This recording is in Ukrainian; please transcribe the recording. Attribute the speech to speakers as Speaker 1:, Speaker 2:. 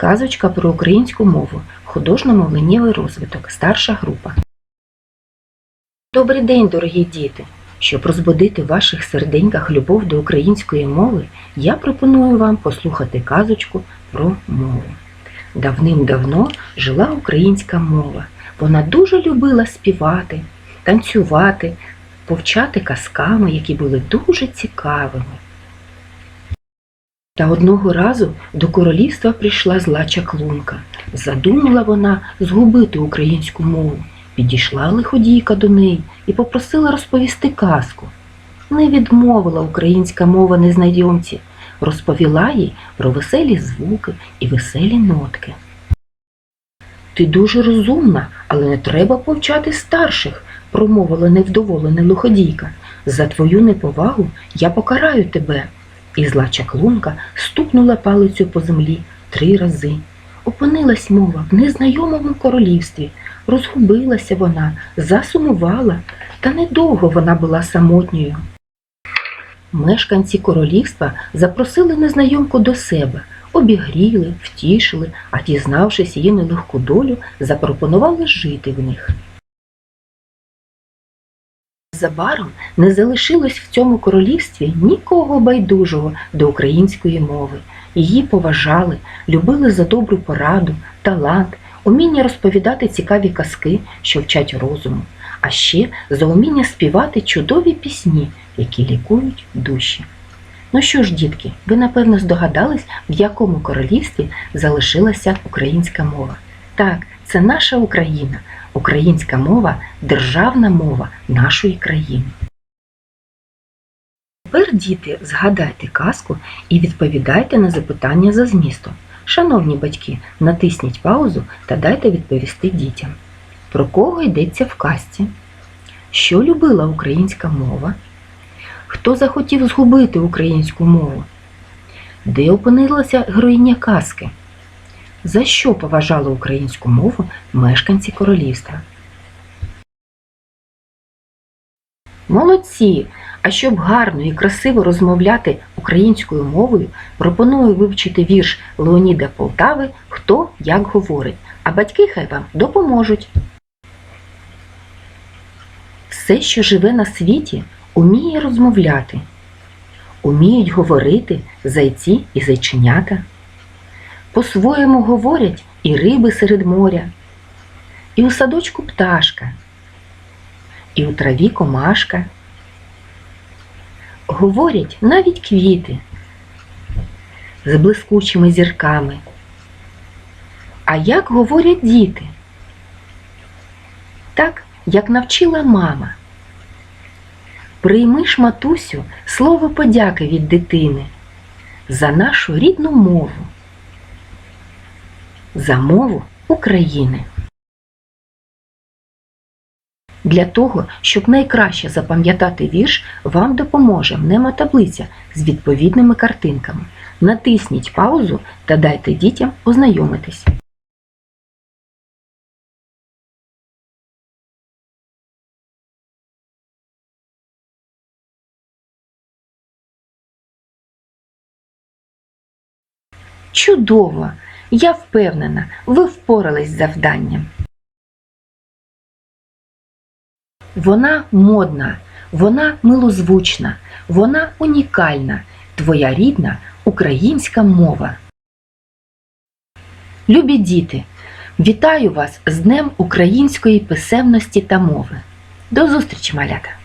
Speaker 1: Казочка про українську мову. Художньо-мовленнєвий розвиток. Старша група. Добрий день, дорогі діти! Щоб розбудити в ваших серденьках любов до української мови, я пропоную вам послухати казочку про мову. Давним-давно жила українська мова. Вона дуже любила співати, танцювати, повчати казками, які були дуже цікавими. Та одного разу до королівства прийшла зла чаклунка. Задумала вона згубити українську мову. Підійшла лиходійка до неї і попросила розповісти казку. Не відмовила українська мова незнайомці, розповіла їй про веселі звуки і веселі нотки. Ти дуже розумна, але не треба повчати старших, промовила невдоволена лиходійка. За твою неповагу я покараю тебе. І зла чаклунка стукнула палицю по землі три рази. Опинилась мова в незнайомому королівстві. Розгубилася вона, засумувала, та недовго вона була самотньою. Мешканці королівства запросили незнайомку до себе, обігріли, втішили, а дізнавшись її нелегку долю, запропонували жити в них. Незабаром не залишилось в цьому королівстві нікого байдужого до української мови. Її поважали, любили за добру пораду, талант, уміння розповідати цікаві казки, що вчать розуму, а ще за уміння співати чудові пісні, які лікують душі. Ну що ж, дітки, ви напевно здогадались, в якому королівстві залишилася українська мова. Так, це наша Україна. Українська мова державна мова нашої країни. Тепер, діти, згадайте казку і відповідайте на запитання за змістом. Шановні батьки, натисніть паузу та дайте відповісти дітям. Про кого йдеться в казці? Що любила українська мова? Хто захотів згубити українську мову? Де опинилася героїня казки? За що поважали українську мову мешканці королівства? Молодці! А щоб гарно і красиво розмовляти українською мовою, пропоную вивчити вірш Леоніда Полтави Хто як говорить, а батьки хай вам допоможуть. Все, що живе на світі, уміє розмовляти, уміють говорити зайці і зайченята. По-своєму говорять і риби серед моря, і у садочку пташка, і у траві комашка. Говорять навіть квіти з блискучими зірками. А як говорять діти? Так, як навчила мама. Прийми ж, матусю, слово подяки від дитини за нашу рідну мову за мову України. Для того, щоб найкраще запам'ятати вірш, вам допоможе мнемотаблиця з відповідними картинками. Натисніть паузу та дайте дітям ознайомитись. Чудово! Я впевнена, ви впорались з завданням. Вона модна, вона милозвучна, вона унікальна, твоя рідна українська мова. Любі діти, вітаю вас з Днем української писемності та мови. До зустрічі, малята!